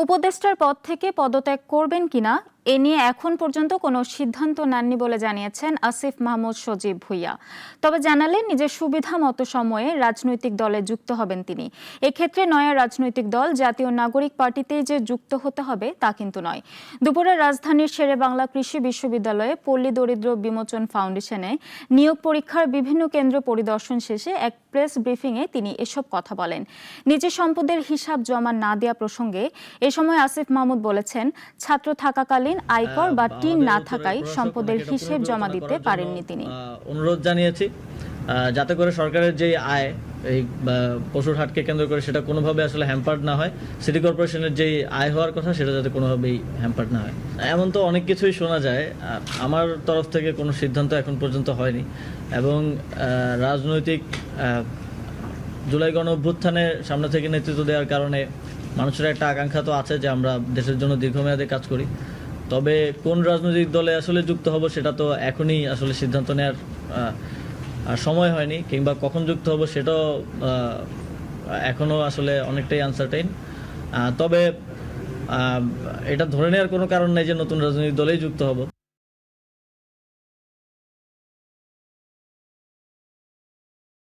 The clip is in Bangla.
উপদেষ্টার পদ থেকে পদত্যাগ করবেন কিনা এ নিয়ে এখন পর্যন্ত কোনো সিদ্ধান্ত নেননি বলে জানিয়েছেন আসিফ মাহমুদ সজীব ভুইয়া। তবে জানালেন, নিজের সুবিধা মতো সময়ে রাজনৈতিক দলে যুক্ত হবেন তিনি। এক্ষেত্রে নয়া রাজনৈতিক দল জাতীয় নাগরিক পার্টিতেই যে যুক্ত হতে হবে তা কিন্তু নয়। দুপুরে রাজধানীর শেরে বাংলা কৃষি বিশ্ববিদ্যালয়ে পল্লী দরিদ্র বিমোচন ফাউন্ডেশনে নিয়োগ পরীক্ষার বিভিন্ন কেন্দ্র পরিদর্শন শেষে এক প্রেস ব্রিফিংয়ে তিনি এসব কথা বলেন। নিজের সম্পদের হিসাব জমা না দেওয়া প্রসঙ্গে এ সময় আসিফ মাহমুদ বলেছেন, ছাত্র থাকাকালীন আয়কর বা টিন না থাকায় সম্পদের হিসেব জমা দিতে পারেননি তিনি। অনুরোধ জানিয়েছি যাতে করে সরকারের যে আয় এই পশুর হাটকে কেন্দ্র করে সেটা কোনোভাবে আসলে হ্যাম্পার্ড না হয় সিটি কর্পোরেশনের যে আয় হওয়ার কথা সেটা যাতে কোনোভাবেই হ্যাম্পার্ড না হয়। এমন তো অনেক কিছুই শোনা যায় আমার তরফ থেকে কোনো সিদ্ধান্ত এখন পর্যন্ত হয়নি এবং রাজনৈতিক জুলাই গণ অভ্যুত্থানের সামনে থেকে নেতৃত্ব দেওয়ার কারণে মানুষের একটা আকাঙ্ক্ষা তো আছে যে আমরা দেশের জন্য দীর্ঘমেয়াদে কাজ করি। তবে কোন রাজনৈতিক দলে আসলে যুক্ত হব সেটা তো এখনই আসলে সিদ্ধান্ত নেওয়ার সময় হয়নি, কিংবা কখন যুক্ত হব সেটাও এখনও আসলে অনেকটাই আনসারটাইন তবে এটা ধরে নেওয়ার কোনো কারণ নেই যে নতুন রাজনৈতিক দলেই যুক্ত হব।